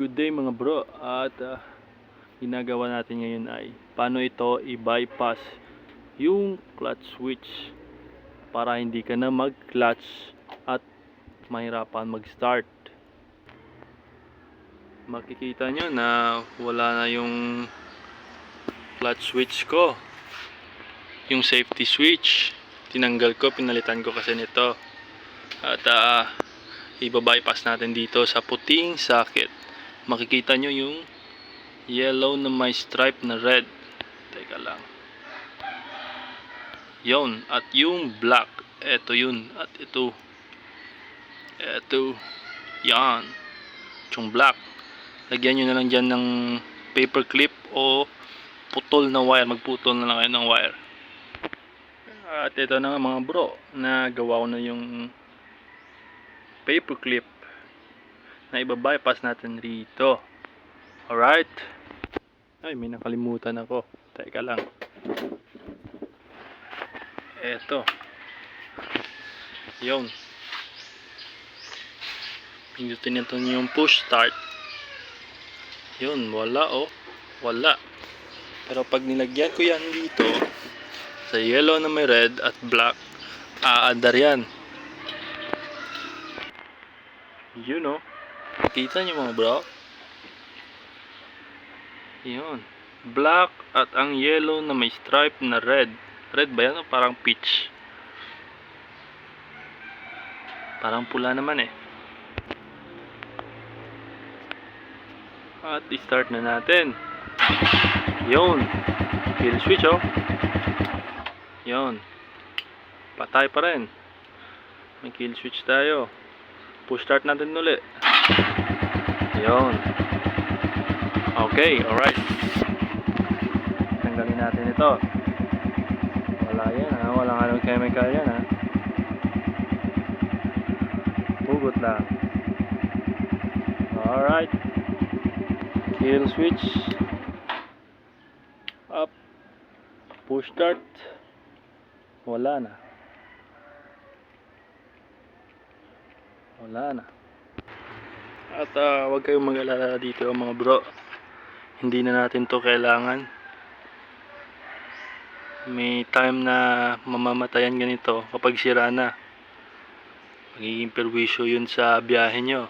Good day mga bro at ah, ginagawa natin ngayon ay paano ito i-bypass yung clutch switch para hindi ka na mag-clutch at mahirapan mag-start. Makikita nyo na wala na yung clutch switch ko. Yung safety switch tinanggal ko, pinalitan ko kasi nito. At ah, ibabypass natin dito sa puting socket makikita nyo yung yellow na may stripe na red. Teka lang. Yon at yung black eto yun at ito. Eto yan. Yung black. Lagyan nyo na lang dyan ng paper clip o putol na wire. Magputol na lang kayo ng wire. At ito na mga bro na gawa ko na yung paper clip na ibabypass natin rito. Alright? Ay, may nakalimutan ako. Teka lang. Eto. Yun. Pindutin nito yung push start. Yun, wala oh. Wala. Pero pag nilagyan ko yan dito, sa yellow na may red at black, aandar yan. Yun oh. Kita niyo mga bro? Yun. Black at ang yellow na may stripe na red. Red ba yan o parang peach? Parang pula naman eh. At i-start na natin. Yun. Kill switch oh. Yun. Patay pa rin. May kill switch tayo. Push start natin ulit. Yun. Okay, alright. Tanggalin natin ito. Wala yan ha. Walang anong chemical yan ha. Hugot lang. Alright. Kill switch. Up. Push start. Wala na. Wala na. At ah, huwag kayong mag-alala dito mga bro. Hindi na natin to kailangan. May time na mamamatayan ganito kapag sira na. Magiging perwisyo yun sa biyahe nyo.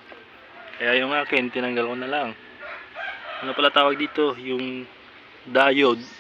Kaya yung akin, tinanggal ko na lang. Ano pala tawag dito? Yung diode